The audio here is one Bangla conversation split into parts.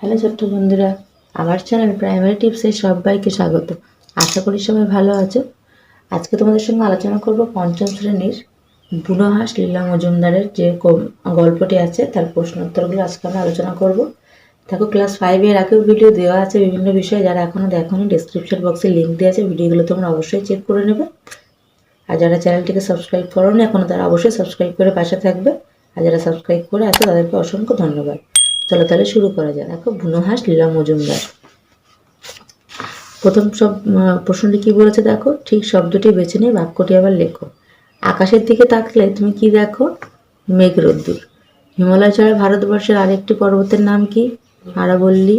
হ্যালো ছোট্ট বন্ধুরা, আমার চ্যানেল প্রাইমারি টিপসে সবাইকে স্বাগত। আশা করি সবাই ভালো আছো। আজকে তোমাদের সঙ্গে আলোচনা করব পঞ্চম শ্রেণির বুনোহাঁস লীলা মজুমদারের যে গল্পটি আছে, তার প্রশ্নোত্তরগুলো আজকে আমরা আলোচনা করব। দেখো ক্লাস ফাইভের আগেও ভিডিও দেওয়া আছে বিভিন্ন বিষয়ে, যারা এখনও দেখোনি ডিসক্রিপশন বক্সে লিঙ্ক দেওয়া আছে ভিডিওগুলো তোমরা অবশ্যই চেক করে নেবে। আর যারা চ্যানেলটিকে সাবস্ক্রাইব করো করোনি এখনও তারা অবশ্যই সাবস্ক্রাইব করে পাশে থাকবে। আর যারা সাবস্ক্রাইব করে আছে, তাদেরকে অসংখ্য ধন্যবাদ। চলো তাহলে শুরু করা যাক। দেখো বুনোহাঁস লীলা মজুমদার। প্রথম সব প্রশ্নটি কি বলেছে দেখো? ঠিক শব্দটি বেছে নিয়ে বাক্যটি আবার লেখো। আকাশের দিকে তাকলে তুমি কি দেখো? মেঘ রোদ্দুর হিমালয় ছাড়া ভারতবর্ষের আরেকটি পর্বতের নাম কি? আরাবল্লী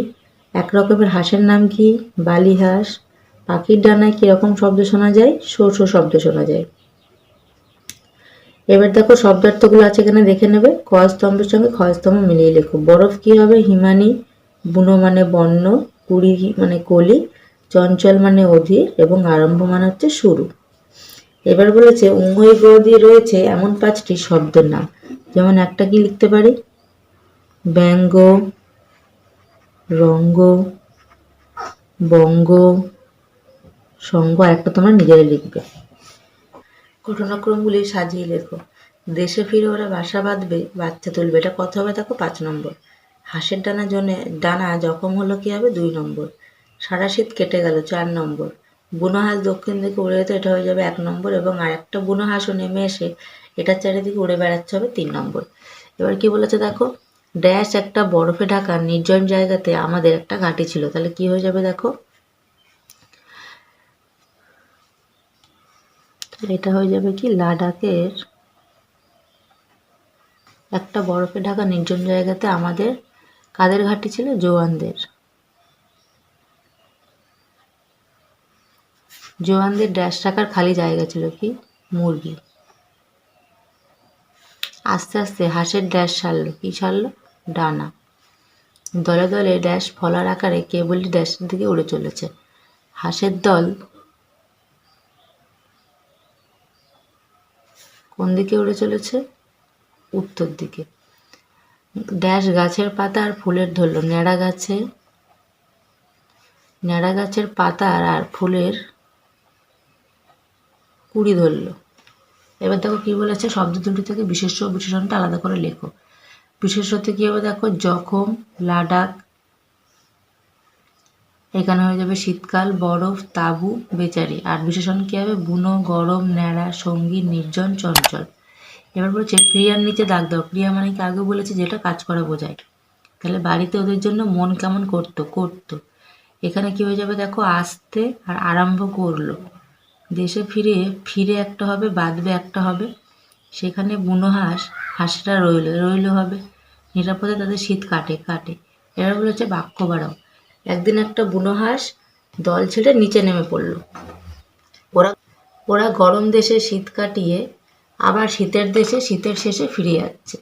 এক রকমের হাঁসের নাম কি? বালি হাঁস পাখির ডানায় কীরকম শব্দ শোনা যায়? শো শো শব্দ শোনা যায়। এবার দেখো শব্দার্থগুলো আছে এখানে, দেখে নেবে। ক স্তম্ভের সঙ্গে খ স্তম্ভ মিলিয়ে লেখো। বরফ কি হবে? হিমানি। বুনো মানে বন্য, কুড়ি মানে কলি, চঞ্চল মানে অধীর, এবং আরম্ভ মানে হচ্ছে শুরু। এবার বলেছে উঙ্গই গ দিয়ে রয়েছে এমন পাঁচটি শব্দের নাম। যেমন একটা কি লিখতে পারি? ব্যঙ্গ, রঙ্গ, বঙ্গ, সঙ্গ, একটা তোমরা নিজেরাই লিখবে। ঘটনাক্রমগুলি সাজিয়ে লেখো। দেশে ফিরে ওরা বাসা বাঁধবে, বাচ্চা তুলবে। এটা কত হবে দেখো পাঁচ নম্বর। হাঁসের ডানা জন্য ডানা জখম হলো কি হবে? দুই নম্বর। সারা শীত কেটে গেল, চার নম্বর। বুনো হাঁস দক্ষিণ দিকে উড়ে যেত, এটা হয়ে যাবে এক নম্বর এবং আরেকটা বুনো হাঁসও নেমে এসে এটার চারিদিকে উড়ে বেড়াচ্ছে হবে তিন নম্বর। এবার কি বলেছে দেখো? ড্যাশ একটা বরফে ঢাকা, নির্জন জায়গাতে আমাদের একটা ঘাঁটি ছিল। তাহলে কি হয়ে যাবে দেখো? এটা হয়ে যাবে কি লাদাখের একটা বরফে ঢাকা নির্জন জায়গাতে আমাদের কাদের ঘাঁটি ছিল? জোয়ানদের। জোয়ানদের ড্যাশ রাখার খালি জায়গা ছিল কি? মুরগি। আস্তে আস্তে হাঁসের ড্যাশ সারলো। কি সারলো? ডানা। দলে দলে ড্যাশ ফলার আকারে কেবলটি ড্যাশের দিকে উড়ে চলেছে। হাঁসের দল কোন দিকে উড়ে চলেছে? উত্তর দিকে। ড্যাশ গাছের পাতা আর ফুলের ধরলো। ন্যাড়া গাছে, ন্যাড়া গাছের পাতার আর ফুলের কুড়ি ধরলো। এবার দেখো কি বলেছে? শব্দ দুটি থেকে বিশেষ্য বিশেষণটা আলাদা করে লেখো। বিশেষ্যতে কি হবে দেখো, জখম লাডাখ এখানে হয়ে যাবে শীতকাল, বরফ, তাঁবু, বেচারি। আর বিশেষণ কি হবে? বুনো, গরম, ন্যাড়া, সঙ্গী, নির্জন, চঞ্চল। এবার বলছে ক্রিয়ার নিচে দাগ দাও। ক্রিয়া মানে কি? আগে বলেছে যেটা কাজ করা বোঝায়। তাহলে বাড়িতে ওদের জন্য মন কেমন করতো? করতো। এখানে কি হয়ে যাবে দেখো? আসতে আর আরম্ভ করল। দেশে ফিরে ফিরে একটা হবে, বাঁধবে একটা হবে। সেখানে বুনো হাঁস, হাঁসটা রইল। রইল হবে। নিরাপদে তাদের শীত কাটে কাটে। এবার বলেছে বাক্য বাড়াও। একদিন একটা বুনো হাঁস দল ছেড়ে নিচে নেমে পড়ল। ওরা ওরা গরম দেশে শীত কাটিয়ে আবার শীতের দেশে শীতের শেষে ফিরে যাচ্ছে।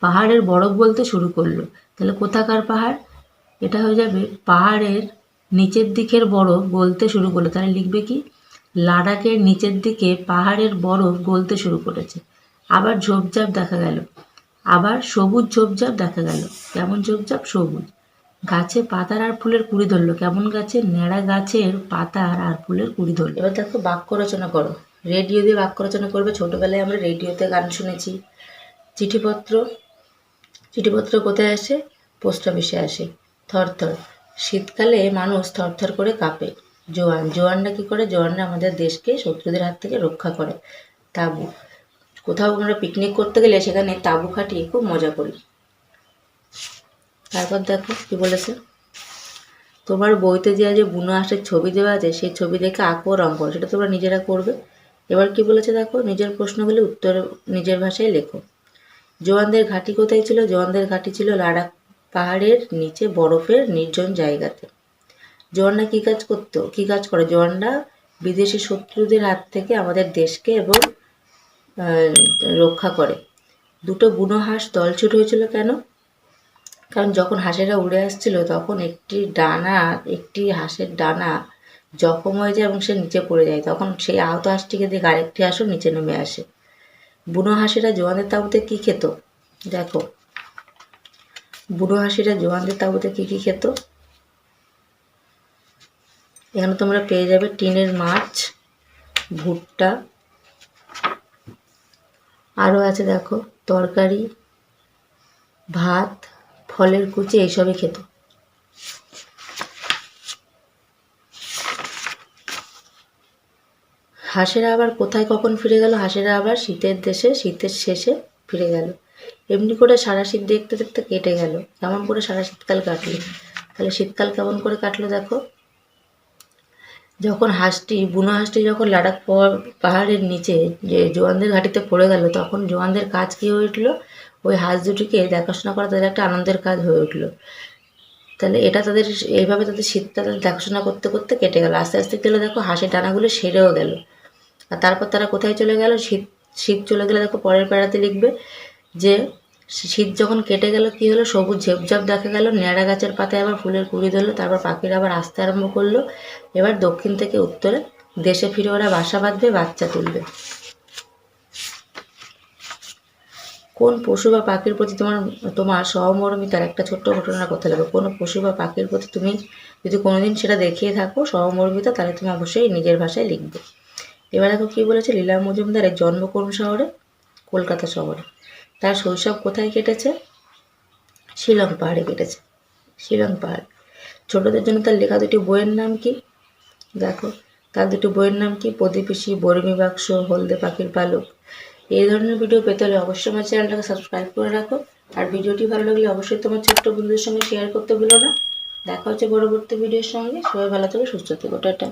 পাহাড়ের বরফ বলতে শুরু করল। তাহলে কোথাকার পাহাড়? এটা হয়ে যাবে পাহাড়ের নিচের দিকের বরফ গলতে শুরু করল। তাহলে লিখবে কি? লাদাখের নিচের দিকে পাহাড়ের বরফ গলতে শুরু করেছে। আবার ঝোপঝাপ দেখা গেল। আবার সবুজ ঝোপঝাপ দেখা গেল। কেমন ঝোপঝাপ? সবুজ। গাছে পাতার আর ফুলের কুড়ি ধরলো। কেমন গাছে? ন্যাড়া গাছের পাতার আর ফুলের কুড়ি ধরলো। এবার দেখো বাক্য রচনা করো। রেডিও দিয়ে বাক্য রচনা করবে। ছোটবেলায় আমরা রেডিওতে গান শুনেছি। চিঠিপত্র চিঠিপত্র কোথায় আসে? পোস্ট অফিসে আসে। থরথর শীতকালে মানুষ থরথর করে কাঁপে। জোয়ান, জোয়ানরা কী করে? জোয়ানরা আমাদের দেশকে শত্রুদের হাত থেকে রক্ষা করে। তাঁবু। কোথাও আমরা পিকনিক করতে গেলে সেখানে তাঁবু খাটিয়ে খুব মজা করি। তারপর দেখো কি বলেছে? তোমার বইতে যে যে বুনো হাঁসের ছবি দেওয়া আছে, সেই ছবি দেখে আঁকো রং করো। সেটা তোমরা নিজেরা করবে। এবার কি বলেছে দেখো? নিজের প্রশ্নগুলি উত্তর নিজের ভাষায় লেখো। জোয়ানদের ঘাঁটি কোথায় ছিল? জোয়ানদের ঘাঁটি ছিল লাদাখ পাহাড়ের নিচে, বরফের নির্জন জায়গাতে। জোয়ানরা কী কাজ করতো? কী কাজ করে? জোয়ানরা বিদেশি শত্রুদের হাত থেকে আমাদের দেশকে এবং রক্ষা করে। দুটো বুনো হাঁস দলছুট হয়েছিল কেন? কারণ যখন হাঁসেরা উড়ে আসছিল, তখন একটি ডানা, একটি হাঁসের ডানা জখম হয়ে যায় এবং সে নিচে পড়ে যায়। তখন সেই আহত হাঁসটিকে দেখে আরেকটি হাঁসও নিচে নেমে আসে। বুনো হাঁসেরা জোয়ানের তাঁবুতে কী খেত? দেখো। বুড়ো হাসিরা জোয়ানদের তাঁবুতে কী কী খেত? এখানে তোমরা পেয়ে যাবে টিনের মাছ, ভুট্টা আরও আছে দেখো, তরকারি, ভাত ফলের কুচি এইসবই খেত। হাঁসেরা আবার কোথায় কখন ফিরে গেল? হাঁসেরা আবার শীতের দেশে, শীতের শেষে ফিরে গেল। এমনি করে সারা শীত দেখতে দেখতে কেটে গেল। কেমন করে সারা শীতকাল কাটলো? তাহলে শীতকাল কেমন করে কাটলো দেখো? যখন হাঁসটি, বুনো হাঁসটি যখন পাহাড়- পাহাড়ের নিচে যে জোয়ানদের ঘাটিতে পড়ে গেল, তখন জোয়ানদের কাজ কী হয়ে উঠল? ওই হাঁস দুটিকে দেখাশোনা করা তাদের একটা আনন্দের কাজ হয়ে উঠল। তাহলে এটা তাদের এইভাবে তাদের শীতটা তাদের দেখাশোনা করতে করতে কেটে গেল। আস্তে আস্তে গেলে দেখো হাঁসের ডানাগুলো সেরেও গেল। আর তারপর তারা কোথায় চলে গেল? শীত শীত চলে গেলে দেখো পরের প্যারাতে লিখবে যে শীত যখন কেটে গেল কি হলো? সবুজ ঝেপঝাপ দেখা গেল। ন্যাড়া গাছের পাতায় আবার ফুলের কুড়ি ধরলো। তারপর পাখিরা আবার আসতে আরম্ভ করল। এবার দক্ষিণ থেকে উত্তরে দেশে ফিরে ওরা বাসা বাঁধবে, বাচ্চা তুলবে। কোন পশু বা পাখির প্রতি তোমার তোমার সহমর্মিতার একটা ছোট্ট ঘটনার কথা লাগবে। কোনো পশু বা পাখির প্রতি তুমি যদি কোনোদিন সেটা দেখিয়ে থাকো সহমর্মিতা, তাহলে তুমি অবশ্যই নিজের ভাষায় লিখবে। এবার দেখো কী বলেছে, লীলা মজুমদারের জন্ম কোন শহরে? কলকাতা শহরে। তার শৈশব কোথায় কেটেছে? শিলং পাহাড়ে কেটেছে। শিলং পাহাড়। ছোটদের জন্য তার লেখা দুটি বইয়ের নাম কি? দেখো। তার দুটি বইয়ের নাম কি? প্রদীপিসি বর্মি বাক্স, হলদে পাখির পালক। এই ধরনের ভিডিও পেতে হলে অবশ্যই আমার চ্যানেলটাকে সাবস্ক্রাইব করে রাখো। আর ভিডিওটি ভালো লাগলে অবশ্যই তোমার ছোট্ট বন্ধুদের সঙ্গে শেয়ার করতে ভুলো না। দেখা হচ্ছে পরবর্তী ভিডিওর সঙ্গে। সবাই ভালো থাকো, সুস্থ থেকো। টাটা।